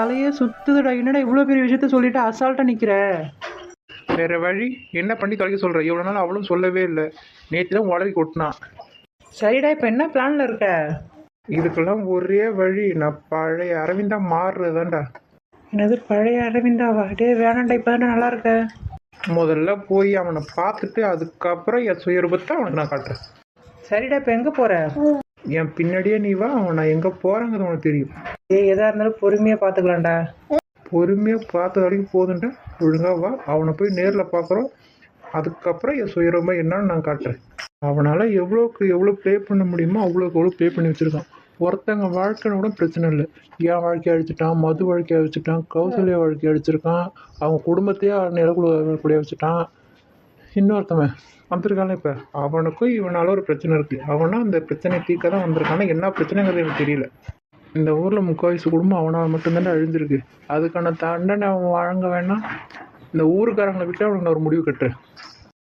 தலையே சுத்துதுடா. என்னடா இவ்வளோ பெரிய விஷயத்த சொல்லிட்டு அசால்ட்டாக நிற்கிற வேற வழி? என்ன பண்ணி தொலைக்க சொல்ற? இவ்வளோ நாள் அவளும் சொல்லவே இல்லை. நேற்று தான் உடறி கொட்டினான் சரிடா இப்போ என்ன பிளானில் இருக்க? இதுக்கெல்லாம் ஒரே வழி. நான் பழைய அரவிந்தா மாறுறதாண்டா என்னது பழைய அரவிந்தாவா? டே வேணாண்டா இப்போ தானே நல்லா இருக்க. முதல்ல போய் அவனை பார்த்துட்டு அதுக்கப்புறம் என் சுயரூபத்தை அவனுக்கு நான் காட்டுறேன். சரிடா இப்போ எங்கே போகிற என் பின்னாடியே நீ வா. அவன் நான் எங்கே போகிறேங்கிறது உனக்கு தெரியும். ஏ எதாக இருந்தாலும் பொறுமையாக பார்த்துக்கலாம்டா பொறுமையாக பார்த்த வரைக்கும் போதுன்ட்டு ஒழுங்கா வா. அவனை போய் நேரில் பார்க்குறோம் அதுக்கப்புறம் என் சுயரமாக என்னன்னு நான் காட்டுறேன். அவனால் எவ்வளோக்கு எவ்வளோ ப்ளே பண்ண முடியுமோ அவ்வளோக்கு எவ்வளோ ப்ளே பண்ணி வச்சுருக்கான். ஒருத்தங்க வாழ்க்கைன்னு கூட பிரச்சனை இல்லை. என் வாழ்க்கையை அழிச்சிட்டான் மது வாழ்க்கையை அழிச்சிட்டான் கௌசல்யா வாழ்க்கையை அழிச்சிருக்கான் அவங்க குடும்பத்தையே நிலக்குள்ள வச்சுட்டான் இன்னொருத்தவன் வந்திருக்கானே இப்போ. அவனுக்கும் இவனால ஒரு பிரச்சனை இருக்குது அவனும் அந்த பிரச்சனையை தீர்க்க தான் வந்திருக்கானா. என்ன பிரச்சனைங்கிறது எனக்கு தெரியல. இந்த ஊரில் முக்கால்வாசி குடும்பம் அவனால் மட்டும்தானே அழிஞ்சிருக்கு. அதுக்கான தண்டனை அவன் வழங்க வேணாம். இந்த ஊருக்காரங்களை விட்டு அவனுக்கு நான் ஒரு முடிவு கட்டுறேன்.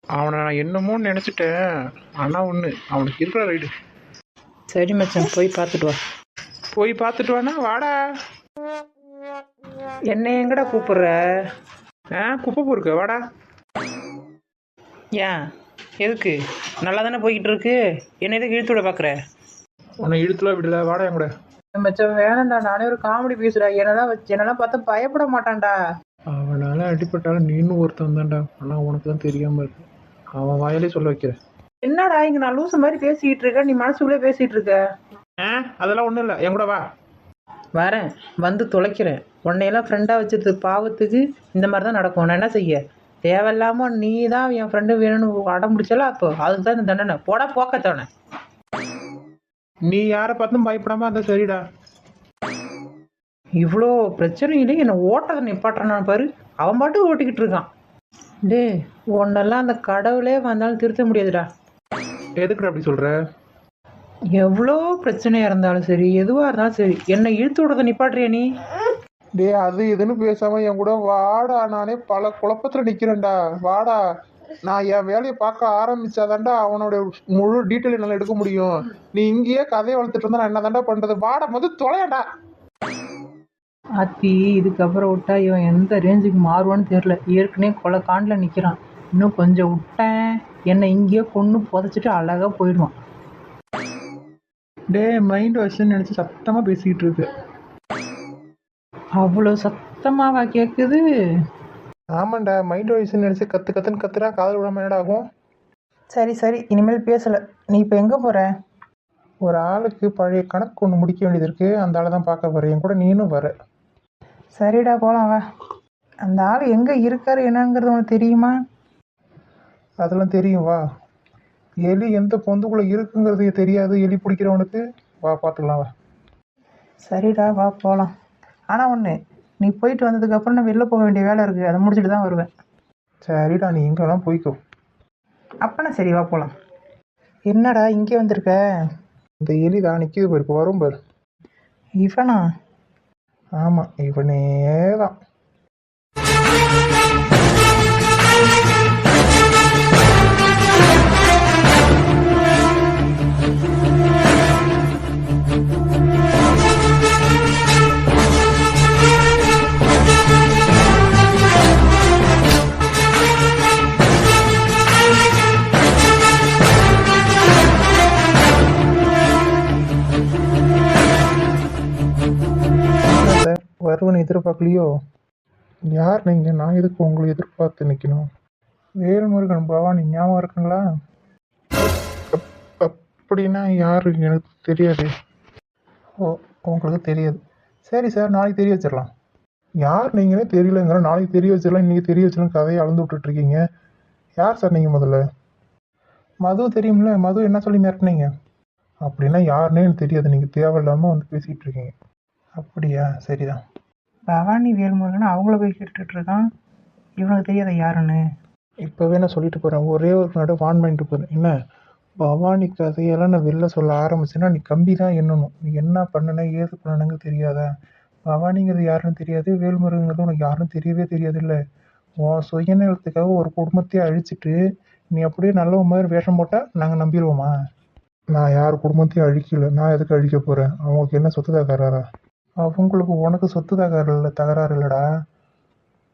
அவனை நான் என்னமோ நினச்சிட்டேன். ஆனால் ஒன்று அவனுக்கு இருக்கிற ரைடு. சரி மச்சான் போய் பார்த்துட்டு வா. போய் பார்த்துட்டு வானா வாடா. என்ன எங்கடா கூப்பிடுற? ஆ குப்பை பொறுக்க வாடா. ஏன்? எதுக்கு? நல்லா தானே போய்கிட்டு இருக்கு? என்ன எதுக்கு இழுத்து விட பார்க்குற? உன்னை இழுத்துல விடல வாடா என் கூட. மச்சான் வேணாம்டா. நானே ஒரு காமெடி பேசுடா என்னெல்லாம் வச்சு என்னெல்லாம் பார்த்து பயப்பட மாட்டான்டா. அவனால அடிப்பட்டாலும் நீனும் ஒருத்தன் தான்டா. ஆனால் உனக்கு தான் தெரியாமல் இருக்கு. அவன் வாயிலே சொல்ல வைக்கிறேன் என்னடா இங்க நான் லூசு மாதிரி பேசிக்கிட்டு இருக்க நீ மனசுக்குள்ளே பேசிட்டு இருக்க. ஆ? அதெல்லாம் ஒன்றும் இல்லை. என் கூட வா. வரேன். வந்து தொலைக்கிறேன். உன்னையெல்லாம் ஃப்ரெண்டாக வச்சது பாவத்துக்கு இந்த மாதிரி தான் நடக்கும். நான் என்ன செய்ய? தேவையில்லாமல் நீ தான் என் ஃப்ரெண்டு வேணும்னு அடம் முடிச்சல அப்போ? அதுக்கு தான் இந்த தண்டனை. போடா போக்கத்தவனே. நீ யாரை பார்த்தும் பயப்படாம அந்த சரிடா. இவ்வளோ பிரச்சனையிலே என்னை ஓட்டத்தை நிப்பாட்டுறான் பாரு. அவன் பாட்டு ஓட்டிக்கிட்டு இருக்கான். டே உன்னெல்லாம் அந்த கடவுளே வந்தாலும் திருத்த முடியாதுடா. எதுக்குடா அப்படி சொல்ற? எவ்வளோ பிரச்சனையாக இருந்தாலும் சரி எதுவாக இருந்தாலும் சரி என்னை இழுத்து விடுறத நிப்பாட்டுறியா நீ? டேய் அது இதுன்னு பேசாம என் கூட வாடா நானே பல குழப்பத்துல நிக்கிறேன்டா. வாடா. நான் என் வேலையை பார்க்க ஆரம்பிச்சாதான்டா அவனோட முழு டீட்டெயில் என்னால் எடுக்க முடியும். நீ இங்கேயே கதையை வளர்த்துட்டு இருந்தா நான் என்ன தாண்டா பண்றது? வாடா வந்து தொலையாடா. ஆத்தி இதுக்கப்புறம் விட்டா இவன் எந்த ரேஞ்சுக்கு மாறுவான்னு தெரில ஏற்கனவே கொலை காண்டில் நிற்கிறான் இன்னும் கொஞ்சம் விட்டேன். என்னை இங்கேயே கொன்று புதைச்சிட்டு அழகாக போயிடுவான். டே மைண்ட் வாஷ்னு நினைச்சு சத்தமா பேசிக்கிட்டு இருக்கு. அவ்வளோ சத்தமாவா கேட்குது ஆமாண்டா மைண்ட் வாய்ஸ்னு நினைச்சு கத்து கத்துன்னு கத்துறா காதல் விடாம என்னடா ஆகும்? சரி சரி. இனிமேல் பேசலை. நீ இப்போ எங்கே போகிற ஒரு ஆளுக்கு பழைய கணக்கு ஒன்று முடிக்க வேண்டியது இருக்கு. அந்த ஆளை தான் பார்க்க போறேன். என் கூட நீனும் வர. சரிடா போகலாம் வா. அந்த ஆள் எங்கே இருக்காரு என்னங்கிறது உனக்கு தெரியுமா? அதெல்லாம் தெரியும் வா. எலி எந்த பொந்துக்குள்ள இருக்குங்கிறது தெரியாது எலி பிடிக்கிறவனுக்கு வா பார்த்துக்கலாம் வா. சரிடா வா போகலாம் ஆனால் ஒன்று நீ போயிட்டு வந்ததுக்கப்புறம் நான் வெளில போக வேண்டிய வேலை இருக்குது அதை முடிச்சுட்டு தான் வருவேன். சரிடா நீ எங்கே வேணாலும் போய்க்கோ. அப்பனா சரி வா போகலாம் என்னடா இங்கே வந்திருக்க? இந்த எலி தான் நிற்கிது பாரு இப்போ வரும் பாரு. இவனா? ஆமாம் இவனே தான் எதிர்பார்க்கலையோ யார் நீங்கள் நான் எதுக்கு உங்களை எதிர்பார்த்து நிற்கணும்? வேல்முருகன் பவானி ஞாபகம் இருக்குங்களா? அப்படின்னா யார் எனக்கு தெரியாது. ஓ உங்களுக்கு தெரியாது. சரி சார் நாளைக்கு தெரிய வச்சிடலாம். யார் நீங்களே தெரியலங்கிற நாளைக்கு தெரிய வச்சிடலாம். இன்றைக்கி தெரிய வச்சிடலாம். கதையை அளந்து விட்டுட்ருக்கீங்க. யார் சார் நீங்கள் முதல்ல? மது தெரியும்ல. மது என்ன சொல்லி மிரட்டினீங்க? அப்படின்னா யாருன்னே எனக்கு தெரியாது. நீங்கள் தேவையில்லாமல் வந்து பேசிகிட்டு இருக்கீங்க. அப்படியா? சரிதான். பவானி வேல்முருகன் அவங்கள போய் கேட்டுட்டு இருக்கான். இவனுக்கு தெரியாத யாருன்னு? இப்போவே நான் சொல்லிட்டு போகிறேன் ஒரே ஒரு நடு வான் பண்ணிட்டு போகிறேன் என்ன? பவானி கதையெல்லாம் நான் வெளில சொல்ல ஆரம்பிச்சேன்னா நீ கம்பி தான் எண்ணணும். நீ என்ன பண்ணன ஏது பண்ணணுங்க தெரியாதா? பவானிங்கிறது யாருன்னு தெரியாது வேல்முருகங்கிறது உனக்கு யாரும் தெரியவே தெரியாது இல்லை உன் சுயநலத்துக்காக ஒரு குடும்பத்தையே அழிச்சிட்டு நீ அப்படியே நல்ல மாதிரி வேஷம் போட்டால் நாங்கள் நம்பிடுவோமா? நான் யார் குடும்பத்தையும் அழிக்கல. நான் எதுக்கு அழிக்க போகிறேன் அவங்களுக்கு என்ன சொத்துக்காக அவங்களுக்கு உனக்கு சொத்து தகராறு இல்லை தகராறு இல்லைடா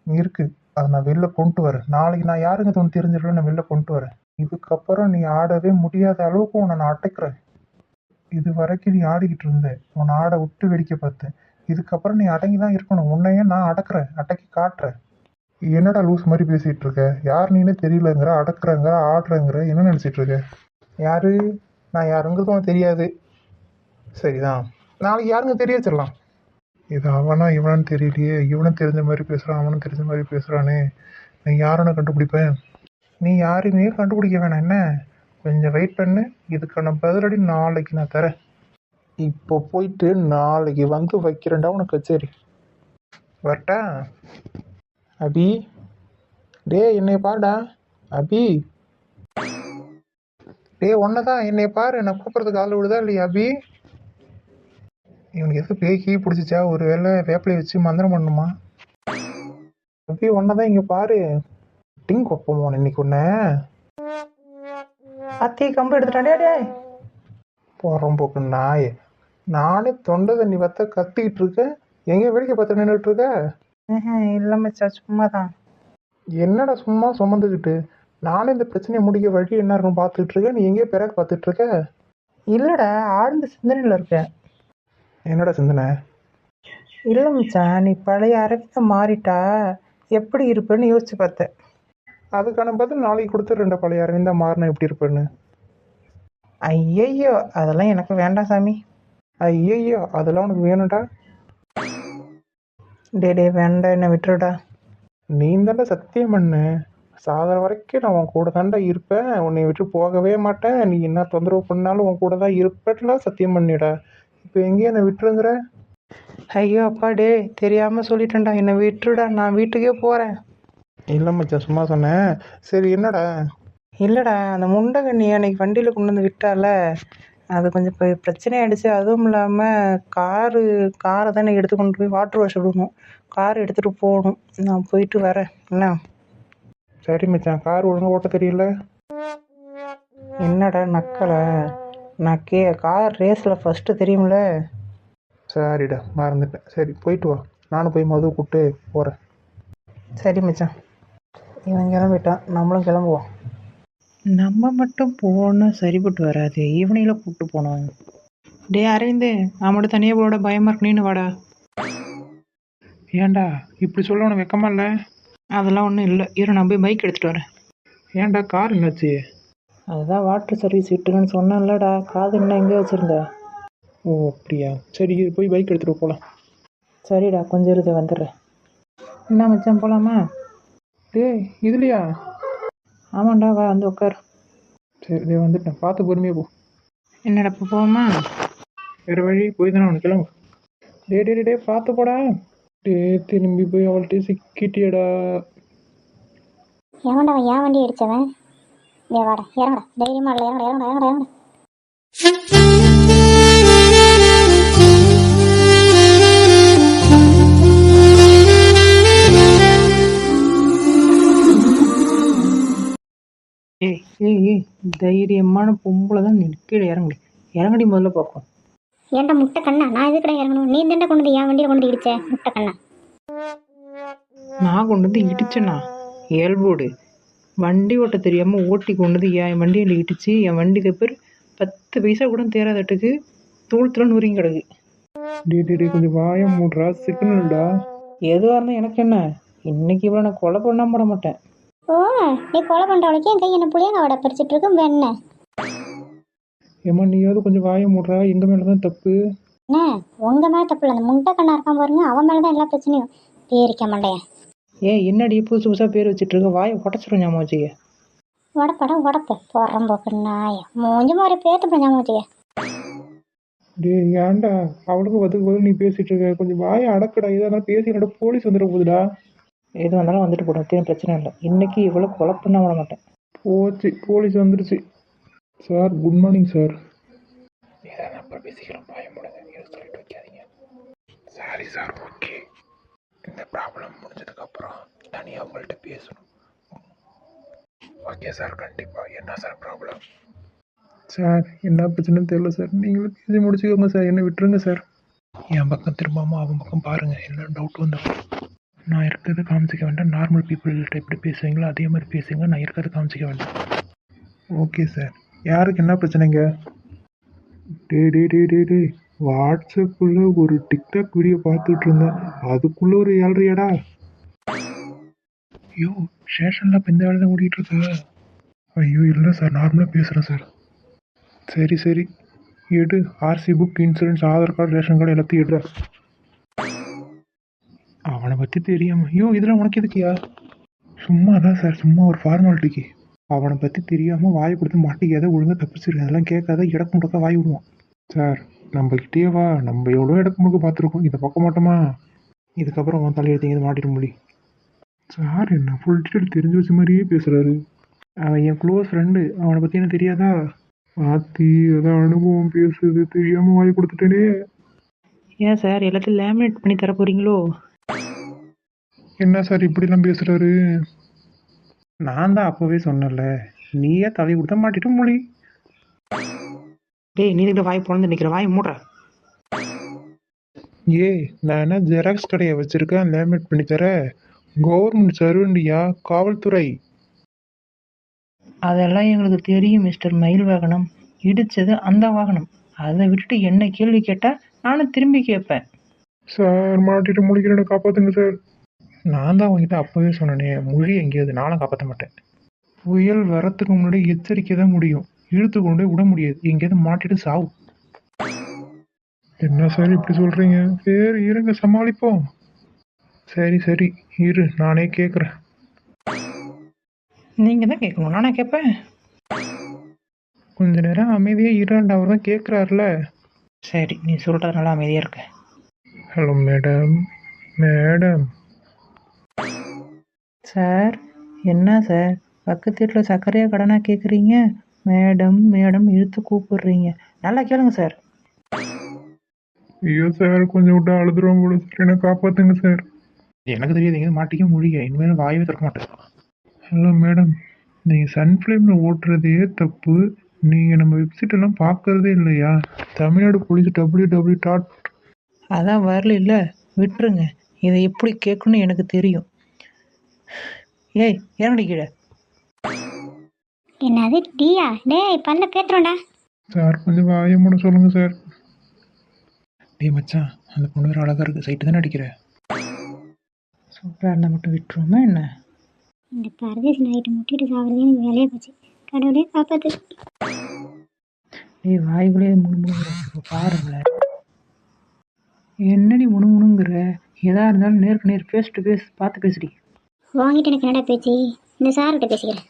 இருக்கு. அதை நான் வெளில கொண்டு வரேன். நாளைக்கு நான் யாருங்க தோணு தெரிஞ்சிடல நான் வெளில கொண்டு வரேன். இதுக்கப்புறம் நீ ஆடவே முடியாத அளவுக்கு உன்னை நான் அடைக்கிறேன். இது வரைக்கும் நீ ஆடிக்கிட்டு இருந்த. உன்னை ஆட விட்டு வேடிக்கை பார்த்தேன். இதுக்கப்புறம் நீ அடங்கி தான் இருக்கணும். உன்னையே நான் அடக்குறேன். அடக்கி காட்டுறேன். என்னடா லூஸ் மாதிரி பேசிகிட்டு இருக்க? யார் நீனே தெரியலங்கிற அடக்குறங்கிற ஆடுறங்கிற என்ன நினச்சிட்டு இருக்க? யாரு? நான் யாருங்கிறது உனக்கு தெரியாது. சரிதான். நாளைக்கு யாருங்க தெரிய வச்சிடலாம்? இது அவனா இவனான்னு தெரியலையே. இவனும் தெரிஞ்ச மாதிரி பேசுகிறான் அவனும் தெரிஞ்ச மாதிரி பேசுகிறானே நான் யாருன்னு கண்டுபிடிப்பேன்? நீ யாரையுமே கண்டுபிடிக்க வேணாம். என்ன? கொஞ்சம் வெயிட் பண்ணு. இதுக்கான பதிலடி நாளைக்கு நான் தரேன். இப்போ போயிட்டு நாளைக்கு வந்து வைக்கிறேன்டா உனக்கு கச்சேரி. வரட்டா? அபி? டே என்னை பாடா அபி? டே ஒன்னதான் என்னை பாரு. நான் கூப்பிட்றதுக்கு ஆள் விடுதா இல்லையா அபி? இவனுக்கு எதுக்கு பேய் கீ பிடிச்சிச்சா? ஒரு வேளை வேப்பிலையை வச்சு மந்திரம் பண்ணுமா? அபி ஒன்னதான் இங்கே பாரு. டிங் கொப்பமோ இன்னைக்கு ஒன்று அத்தி கம்பு எடுத்துட்டாண்டே டே போகிறோம் போக்கு நாய். நானே தொண்டை தண்ணி வத்த கத்திக்கிட்டு இருக்கேன். எங்கே வேடிக்கை பார்த்து நின்றுட்டு இருக்க? இல்லை மச்சான் சும்மா தான் என்னடா சும்மா சுமந்துக்கிட்டு? நானே இந்த பிரச்சனையை முடிக்க வழி என்ன இருக்குன்னு பார்த்துட்டு இருக்கேன். நீ எங்கேயோ பிறகு பார்த்துட்டு இருக்க? இல்லைடா ஆழ்ந்த சிந்தனையில் இருக்கேன். என்னடா சிந்தனை? இல்லை மச்சான் நீ பழைய அரவிந்த மாறிட்டா எப்படி இருப்பேன்னு யோசிச்சு பார்த்தேன். அதுக்கான பதில் நாளைக்கு கொடுத்துட்றேன்டா பழைய அரவிந்தா மாறினா எப்படி இருப்பேன்னு. ஐயையோ அதெல்லாம் எனக்கு வேண்டாம் சாமி. ஐயையோ அதெல்லாம் உனக்கு வேணும்டா. டே டே வேண்டாம் என்ன விட்டுருடா. நீ தாண்டா சத்தியம் பண்ணு. சாதனை வரைக்கும் நான் உன் கூட தாண்டா இருப்பேன். உன்னை விட்டு போகவே மாட்டேன். நீ என்ன தொந்தரவு பண்ணாலும் உன் கூட தான் இருப்பேன்லாம் சத்தியம் பண்ணிடா இப்போ எங்கேயும் என்னை விட்டுருங்கிற ஐயோ அப்பா டே தெரியாமல் சொல்லிட்டேன்டா. என்னை விட்டுருடா நான் வீட்டுக்கே போகிறேன் இல்லை மச்சான் சும்மா சொன்னேன். சரி என்னடா? இல்லைடா அந்த முண்டகண்ணி அன்னைக்கு வண்டியில் கொண்டு வந்து விட்டால அது கொஞ்சம் இப்போ பிரச்சனை ஆயிடுச்சு அதுவும் இல்லாமல் காரு காரை தானே எடுத்து கொண்டு போய் வாட்டர் வாஷ் விடணும். கார் எடுத்துகிட்டு போகணும். நான் போயிட்டு வரேன். என்ன? சரி மச்சான் கார் ஒழுங்கா ஓட்ட தெரியல? என்னடா நக்கலை? நான் கே கார் ரேஸில் ஃபஸ்ட்டு தெரியும்ல? சரிடா மறந்துட்டேன். சரி போயிட்டு வா. நானும் போய் மது கூப்பிட்டு போகிறேன் சரி மச்சான். இவன் கிளம்பிட்டான். நம்மளும் கிளம்புவோம். நம்ம மட்டும் போனால் சரிப்பட்டு வராது. ஈவினிங்கில் கூப்பிட்டு போனோம். டே நான் மட்டும் தனியாக போட பயமாக இருக்கு. நீனு வாடா. ஏன்டா இப்படி சொல்ல உனக்கு வெக்கமா இல்லை? அதெல்லாம் ஒன்றும் இல்லை. இரு நான் போய் பைக் எடுத்துகிட்டு வரேன். ஏன்டா கார் என்னாச்சு? அதுதான் வாட்டர் சர்வீஸ் விட்டுருன்னு சொன்னேன்லடா. காது என்ன எங்கே வச்சுருந்த? ஓ அப்படியா? சரி இரு, போய் பைக் எடுத்துகிட்டு போகலாம் சரிடா கொஞ்சம் இருது வந்துடுறேன். என்ன மச்சான் போகலாமா டேய் இதுலையா? ஆமாண்டா வா வந்து உட்கார் சரி இதோ வந்துட்டேன். பார்த்து பொறுமையாக போ. என்னடா இப்போ போவோமா? வேறு வழி போய் தானே அவனுக்கு கிளம்பு. டே டே டே, டே பார்த்து போடா. டே திரும்பி போய் அவள்கிட்ட சிக்கிட்டியடா. எவன்டா அவன் ஏன் வண்டி அடிச்சவன்? வாடா இறங்கடா. தைரியமா இறங்கடா இறங்கடா இறங்கடா இறங்கடா. ஏய் ஏய் ஏய் தைரியமான பொம்பளை தான் நீ கீழே இறங்குடி. இறங்குடி முதல்ல பார்ப்போம். ஏன்டா முட்டை கண்ணா? நான் எதுக்குடா இறங்கணும்? நீ தண்டை கொண்டு வந்து என் வண்டியில் கொண்டு இடிச்ச முட்டை கண்ணா? நான் கொண்டு வந்து இடிச்சேண்ணா இயல்போடு வண்டி ஓட்ட தெரியாமல் ஓட்டி கொண்டு வந்து என் வண்டியில் இடிச்சு என் வண்டிக்கு பேர் பத்து பைசா கூட தேராதட்டுக்கு தூள் தூள் நூறிங்க கிடக்கு. டே டே டே கொஞ்சம் வாயம் மூடுறா சிக்கனல்டா எதுவாக இருந்தால் எனக்கு என்ன? இன்னைக்கு இவ்வளோ நான் கொலை பண்ணாம போட மாட்டேன். ஓ நீ கொலை பண்ணுறவளுக்கு என் கை என்ன புளியாக வடை பறிச்சிட்டு இருக்கும் வெண்ண ஏம்மா நீயாவது கொஞ்சம் வாயம் மூடுறா எங்கள் மேலே தான் தப்பு? என்ன? உங்க மேலே தப்பு இல்லை அந்த முட்டை கண்ணா இருக்கான் பாருங்க அவன் மேலே தான் எல்லா பிரச்சனையும். பேரிக்க மாட்டேன் ஏன் என்னடி புதுசு புதுசாக பேர் வச்சுட்டு இருக்க வாயை உடச்சிரும் ஞாபகம் வச்சுக்க. உடப்பட உடப்பு. போடுறோம் போக்கு நாய. மூஞ்சி மாதிரி பேத்து ஞாபகம் வச்சுக்க. டே ஏன்டா? அவளுக்கு பதில் பதில் நீ பேசிட்டு இருக்க கொஞ்சம் வாயை அடக்குடா. இருந்தாலும் பேசி என்னோட போலீஸ் வந்துட போகுதுடா. எது வந்தாலும் வந்துட்டு போடும் தேன் பிரச்சனை இல்லை. இன்னைக்கு இவ்வளோ பண்ண விட மாட்டேன். போச்சு. போலீஸ் வந்துருச்சு. சார் குட் மார்னிங் சார் இதான் அப்புறம் பேசிக்கலாம். பயம் முடியாது சொல்லிட்டு வைக்காதீங்க. சாரி சார் ஓகே இந்த ப்ராப்ளம் முடிஞ்சதுக்கப்புறம் தனியாக உங்கள்கிட்ட பேசணும். ஓகே சார் கண்டிப்பாக என்ன சார் ப்ராப்ளம் சார் என்ன பிரச்சனைன்னு தெரியல சார் நீங்களே பேசி முடிச்சுக்கோங்க சார் என்ன விட்டுருங்க சார் என் பக்கம் திரும்பாமல் அவன் பக்கம் பாருங்கள் என்ன டவுட் வந்து நான் இருக்கிறத காமிச்சிக்க வேண்டாம். நார்மல் பீப்புள்கிட்ட எப்படி பேசுவீங்களோ அதே மாதிரி பேசுங்க. நான் இருக்கிறத காமிச்சிக்க வேண்டாம். ஓகே சார் யாருக்கு என்ன பிரச்சனைங்க? டே டே டே டே டே வாட்ஸ்அப்பில் ஒரு டிக்டாக் வீடியோ பார்த்துட்டு இருந்தேன். அதுக்குள்ளே ஒரு ஏழ்றையாடா ஐயோ ஸ்டேஷனில் இப்போ இந்த வேலை தான் ஓடிட்டு இருக்கா? ஐயோ இல்லை சார் நார்மலாக பேசுகிறேன் சார். சரி சரி. எடு RC book insurance Aadhaar card ration card எல்லாத்தையும் எடுற அவனை பற்றி தெரியாம ஐயோ இதெல்லாம் உனக்கு எதுக்கியா சும்மா தான் சார் சும்மா ஒரு ஃபார்மாலிட்டிக்கு அவனை பற்றி தெரியாமல் வாய் கொடுத்து மாட்டிக்காத ஒழுங்காக தப்பிச்சிருக்கேன் அதெல்லாம் கேட்காத இடக்கு முடக்க வாய் விடுவான். சார் நம்மக்கிட்டே வா. நம்ம எவ்வளோ இடக்கு முழுக்க பார்த்துருக்கோம். இதை பார்க்க மாட்டோமா? இதுக்கப்புறம் உன் தலையெழுத்திங்க மாட்டிட முடியும் சார் என்ன ஃபுல் டீட்டெயில் தெரிஞ்சு வச்ச மாதிரியே பேசுகிறாரு அவன் என் க்ளோஸ் ஃப்ரெண்டு அவனை பற்றி எனக்கு தெரியாதா? ஆத்தி அதான் அனுபவம் பேசுது. தெரியாமல் வாய் கொடுத்துட்டேனே. ஏன் சார் எல்லாத்தையும் லேமினேட் பண்ணி தர போகிறீங்களோ என்ன சார் இப்படிலாம் பேசுகிறாரு நான் தான் அப்போவே சொன்னேன்ல. நீயே தலை கொடுத்த மாட்டிட்டு மொழி டேய் நீ வாய் பிறந்து நிற்கிற வாய் மூடுற. ஏ நான் என்ன ஜெராக்ஸ் கடையை வச்சுருக்கேன் லேமினேட் பண்ணி தர. கவர்மெண்ட் சர்வெண்டியா காவல்துறை? அதெல்லாம் எங்களுக்கு தெரியும் மிஸ்டர் மயில் வாகனம். இடிச்சது அந்த வாகனம். அதை விட்டுட்டு என்ன கேள்வி கேட்டால் நானும் திரும்பி கேட்பேன். சார் மாட்டிட்டு முழிக்கிறேன்னு காப்பாற்றுங்க சார். நான் தான் உங்ககிட்ட அப்போவே சொன்னேனே மொழி எங்கேயாவது நானும் காப்பாற்ற மாட்டேன். புயல் வரத்துக்கு முன்னாடி எச்சரிக்கை தான் முடியும். இழுத்து கொண்டு விட முடியாது. எங்கேயாவது மாட்டிட்டு சாவு. என்ன சார் இப்படி சொல்கிறீங்க சரி இருங்க சமாளிப்போம். சரி சரி இரு நானே கேட்குறேன் நீங்கள் தான் கேட்கணும். நானே கேட்பேன்? கொஞ்ச நேரம் அமைதியாக இரண்டு அவர் தான் கேட்குறாருல சரி நீ சொல்கிறதுனால அமைதியாக இருக்க. ஹலோ மேடம் மேடம் சார் என்ன சார்? பக்கத்து வீட்டில் சர்க்கரையாக கடனாக கேட்குறீங்க மேடம் மேடம் இழுத்து கூப்பிடுறீங்க. நல்லா கேளுங்க சார் ஐயோ சார் கொஞ்சம் விட்டு அழுதுறோம் கூட சார் என்னை காப்பாற்றுங்க சார் எனக்கு தெரியாது எங்கேயும் மாட்டிக்க முடிய இனிமேல் வாயவே திறக்க மாட்டேன். ஹலோ மேடம் நீங்கள் சன்ஃப்ளேமில் ஓட்டுறதே தப்பு. நீங்கள் நம்ம வெப்சைட் எல்லாம் பார்க்கறதே இல்லையா? Tamil Nadu police W W dot அதான் வரல இல்லை. விட்டுருங்க. இதை எப்படி கேட்கணும்னு எனக்கு தெரியும். ஏய் இறங்கடி கீழே. என்னது? டீயா? டேய் பல்ல பேத்துறோம்டா சார் கொஞ்சம் வாயை மூட சொல்லுங்கள் சார். டேய் மச்சான் அந்த பொண்ணு வேறு அழகாக இருக்குது சைட்டு தானே அடிக்கிற? சூப்பராக இருந்தால் மட்டும் விட்டுருவோமா என்ன? இந்த பரதேசி நைட்டு முட்டிட்டு சாப்பிட்றதே எனக்கு வேலையே போச்சு. கடவுளே காப்பாத்து. ஏய் வாய்க்குள்ளேயே முணுமுணுங்கிற இப்போ பாருங்களேன் என்னடி முணுமுணுங்கிற எதா இருந்தாலும் நேருக்கு நேர் ஃபேஸ் டு ஃபேஸ் பார்த்து பேசுடி. வாங்கிட்டு எனக்கு என்னடா பேச்சு? இந்த சார்கிட்ட பேசிக்கிறேன்.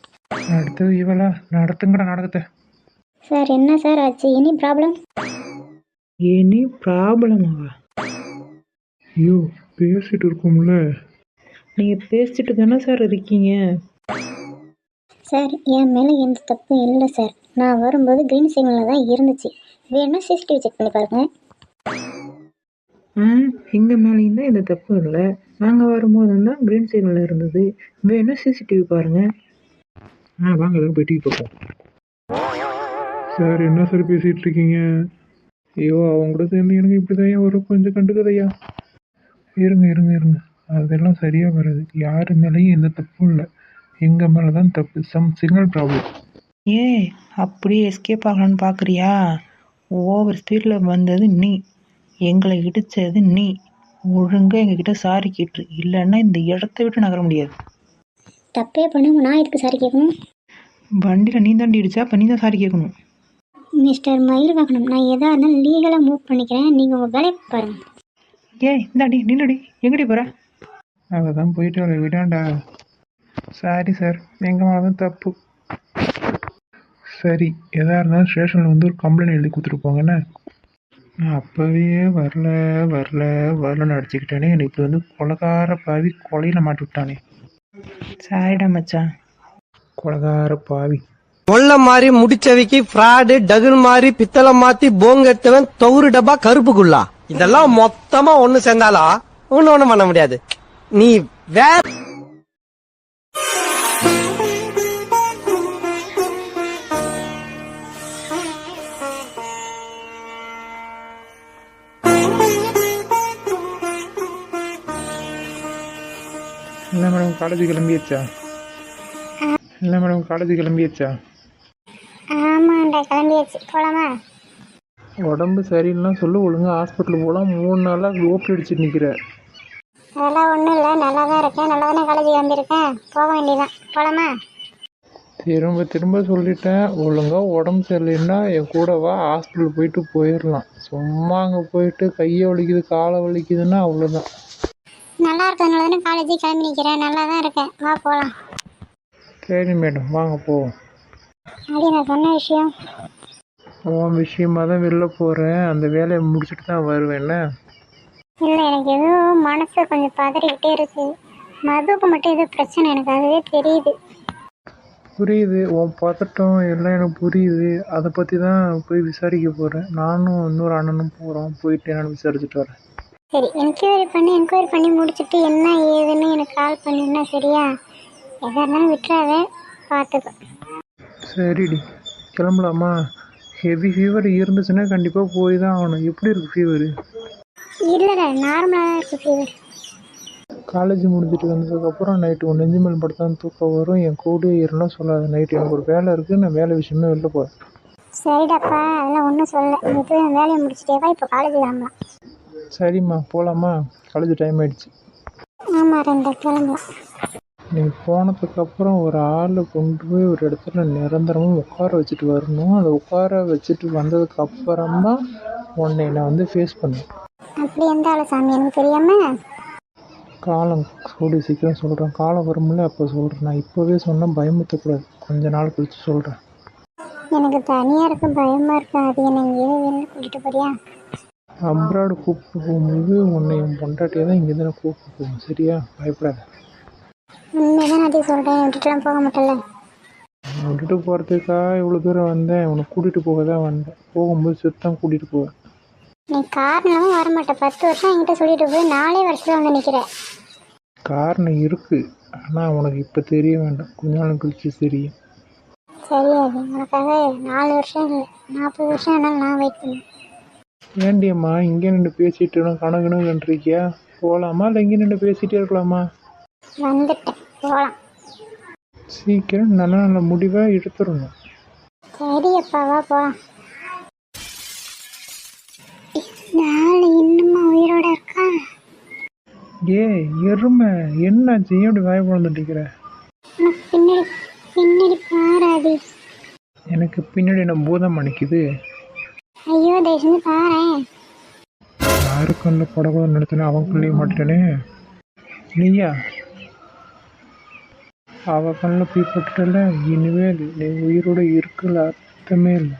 அடுத்தது இவளா? நடத்துங்கட நாடகத்தை. சார் என்ன சார் ஆச்சு? எனி ப்ராப்ளம் எனி ப்ராப்ளமாவா ஐயோ பேசிட்டு இருக்கோம்ல. நீங்கள் பேசிட்டு தானே சார் இருக்கீங்க? சார் என் மேலே எந்த தப்பும் இல்லை சார். நான் வரும்போது க்ரீன் சிக்னலில் தான் இருந்துச்சு. வேணும்னா சிசிடிவி செக் பண்ணி பாருங்க. ஆ எங்கள் மேலேயும் தான் எந்த தப்பும் இல்லை. நாங்கள் வரும்போது தான் க்ரீன் சிக்னல் இருந்தது. வேணும் சிசிடிவி பாருங்கள் ஆ வாங்க எல்லாரும் போய் டிவி பார்ப்போம். சார் என்ன சார் பேசிகிட்டு இருக்கீங்க ஐயோ அவங்க கூட சேர்ந்து எனக்கு இப்படி தான் ஒரு கொஞ்சம் கண்டுக்கதையா இருங்க இருங்க இருங்க. அதெல்லாம் சரியாக வராது. யார் மேலேயும் எந்த தப்பும் இல்லை. எங்கள் மேலே தான் தப்பு. சம் சிக்னல் ப்ராப்ளம் ஏ அப்படியே எஸ்கேப் ஆகலான்னு பார்க்குறியா ஓவர் ஸ்பீடில் வந்தது நீ. எங்களை இடித்தது நீ. ஒழுங்காக எங்ககிட்ட சாரி கேட்டு. இல்லைன்னா இந்த இடத்த விட்டு நகர முடியாது. தப்பே பண்ணாமல் நான் எதுக்கு சாரி கேட்கணும்? வண்டியில் நீ தாண்டி இடிச்சா அப்போ நீ தான் சாரி கேட்கணும். மிஸ்டர் மயில் வாகனம் நான் எதாக இருந்தாலும் லீகலாக மூவ் பண்ணிக்கிறேன். நீங்கள் உங்கள் வேலையை பாருங்கள் ஏய் இந்தாடி நின்னுடி எங்கடி போகிற அவள் தான் போயிட்டு அவளை விடாண்டா. சாரி சார் எங்கள் மேலே தான் தப்பு. சரி எதாக இருந்தாலும் ஸ்டேஷனில் வந்து ஒரு கம்ப்ளைண்ட் எழுதி கொடுத்துட்டு போங்கண்ணே நான் அப்போவே வரல வரல வரலன்னு அடிச்சுக்கிட்டேனே. எனக்கு இப்போ வந்து கொலகார பாவி கொலையில் மாட்டி விட்டானே. சாரிடா மச்சான் கொலகார பாவி. முள்ள மாதிரி முடிச்சவைக்கு ஃப்ராடு டகுல் மாதிரி பித்தளை மாத்தி போங்க எடுத்தவன் தொகுறு டப்பா கருப்புக்குள்ளா. இதெல்லாம் மொத்தமா ஒண்ணு சேர்ந்தாலா ஒண்ணு ஒண்ணும் பண்ண முடியாது. நீ வேற இல்லை மேடம் காலேஜ் கிளம்பியாச்சா? இல்லை மேடம் காலேஜ் கிளம்பியாச்சா? ஆமாண்டா கிளம்பியாச்சு. போலாமா? உடம்பு சரியில்லைன்னா சொல்லு ஒழுங்கா ஹாஸ்பிட்டல் போகலாம் மூணு நாளாக ஓப்பி அடிச்சுட்டு நிற்கிற அதெல்லாம் ஒன்றும் இல்லை. நல்லா தான் இருக்கேன். நல்லா தானே காலேஜ் கிளம்பியிருக்கேன் போக வேண்டியதான் போலாமா? திரும்ப திரும்ப சொல்லிட்டேன். ஒழுங்கா உடம்பு சரியில்லைன்னா என் கூட வா. ஹாஸ்பிட்டல் போயிட்டு போயிடலாம். சும்மா அங்கே போயிட்டு கையை வலிக்குது காலை வலிக்குதுன்னா அவ்வளோதான் நல்லா இருக்கிறதுனால தானே காலேஜ் கிளம்பி நிற்கிறேன் நல்லா தான் இருக்கேன். வா போகலாம் சரி மேடம் வாங்க போவோம். அப்படி நான் சொன்ன விஷயம். உன் விஷயமா தான் வெளில போகிறேன் அந்த வேலையை முடிச்சுட்டு தான் வருவேன். என்ன? இல்லை எனக்கு ஏதோ மனசு கொஞ்சம் பதறிக்கிட்டே இருக்கு. மதுவுக்கு மட்டும் ஏதோ பிரச்சனை எனக்கு. அதுவே தெரியுது. புரியுது. உன் பதட்டம் எல்லாம் எனக்கு புரியுது. அதை பற்றி தான் போய் விசாரிக்க போகிறேன் நானும் இன்னொரு அண்ணனும் போகிறோம் போயிட்டு என்னன்னு விசாரிச்சுட்டு வரேன். சரி என்கொயரி பண்ணி என்கொயரி பண்ணி முடிச்சுட்டு என்ன ஏதுன்னு எனக்கு கால் பண்ணினா சரியா? எதாக இருந்தாலும் விட்டுறாத பார்த்துக்கோ சரிடி கிளம்பலாமா? ஹெவி ஃபீவர் இருந்துச்சுன்னா கண்டிப்பாக போய் தான் ஆகணும். எப்படி இருக்கு ஃபீவரு இல்லைடா நார்மலாக தான் இருக்கு ஃபீவர் காலேஜ் முடிஞ்சிட்டு வந்ததுக்கப்புறம் நைட்டு ஒன்று நெஞ்சு மேல் படுத்தான் தூக்கம் வரும். என் கூட இருலாம் சொல்லாது. நைட்டு எனக்கு ஒரு வேலை இருக்குது நான் வேலை விஷயமா வெளில போகிறேன் சரிடாப்பா அதெல்லாம் ஒன்றும் சொல்லலை. நீ போய் வேலையை முடிச்சிட்டேவா இப்போ காலேஜ் கிளம்பலாம். சரிம்மா போகலாமா காலேஜ் டைம் ஆயிடுச்சு. ஆமாம் ரெண்டு கிளம்பலாம் நீ போனதுக்கப்புறம் ஒரு ஆளை கொண்டு போய் ஒரு இடத்துல நிரந்தரமாக உட்கார வச்சுட்டு வரணும். அதை உட்கார வச்சுட்டு வந்ததுக்கு அப்புறம் தான் உன்னை நான் வந்து ஃபேஸ் பண்ணுவேன் அப்படி எந்த ஆளு சாமி? எனக்கு தெரியாம? காலம் கூடி சீக்கிரம் சொல்கிறேன் காலம் வரும்ல அப்போ சொல்கிறேன் நான் இப்போவே சொன்னால் பயமுத்தக்கூடாது கொஞ்ச நாள் கழிச்சு சொல்கிறேன் எனக்கு தனியாக இருக்க பயமாக இருக்கு? அது என்னை வெளில கூட்டிகிட்டு போறியா? அப்ராடு கூப்பிட்டு போகும்போது உன்னை என் பொண்டாட்டியை தான் இங்கே தானே கூப்பிட்டு போகும். சரியா? பயப்படாத. உண்மைதான் அதே சொல்கிறேன் விட்டுட்டுலாம் போக மாட்டேன்ல விட்டுட்டு போகிறதுக்காக இவ்வளோ தூரம் வந்தேன். உன்னை கூட்டிகிட்டு போக தான் வந்தேன். போகும்போது சுத்தம் கூட்டிகிட்டு போவேன். நீ காரணமும் வரமாட்டேன் பத்து வருஷம் என்கிட்ட சொல்லிட்டு போய் நாலே வருஷத்துல வந்து நிற்கிற காரணம் இருக்குது ஆனால் உனக்கு இப்போ தெரிய வேண்டாம். கொஞ்ச நாள் கழிச்சு தெரியும். சரி அது உனக்காக நாலு வருஷம் இல்லை. நாற்பது வருஷம் ஆனாலும் நான் வெயிட் பண்ணுவேன் ஏண்டியம்மா இங்கே நின்று பேசிட்டு கணக்குன்னு கண்டிருக்கியா? போகலாமா இல்லை இங்கே நின்று பேசிகிட்டே இருக்கலாமா? வந்துட்டேன். போகலாம் சீக்கிரம் நல்ல நல்ல முடிவாக எடுத்துடணும். சரி அப்பாவா போகலாம் நாலு இன்னுமா உயிரோட இருக்கா? ஏய் எருமை என்னாச்சு? ஏன் இப்படி வாய பிறந்துட்டிருக்கிற உனக்கு பின்னாடி பின்னாடி பாராதி. எனக்கு பின்னாடி என்ன பூதம் அணிக்குது ஐயோ தயவுசெய்து பாரேன். யாரு கண்ணில் படக்கூடாது நினைத்தனே அவன் கண்ணிலையும் மாட்டேனே நீயா அவ கண்ணில் போய் பட்டுட்டல இனிமேல் நீ உயிரோட இருக்கல அர்த்தமே இல்லை.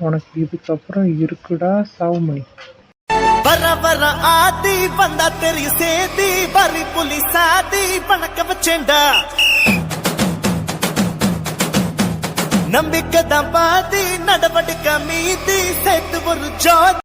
உனக்கு இதுக்கப்புறம் இருக்குடா சாவுமணி. வர வர ஆதி வந்தா தெரிய சேதி வரி புலி சாதி பணக்க வச்சேண்டா நம்பிக்கை தான் பாதி நடவடிக்கை மீதி சேர்த்து ஒரு ஜோதி.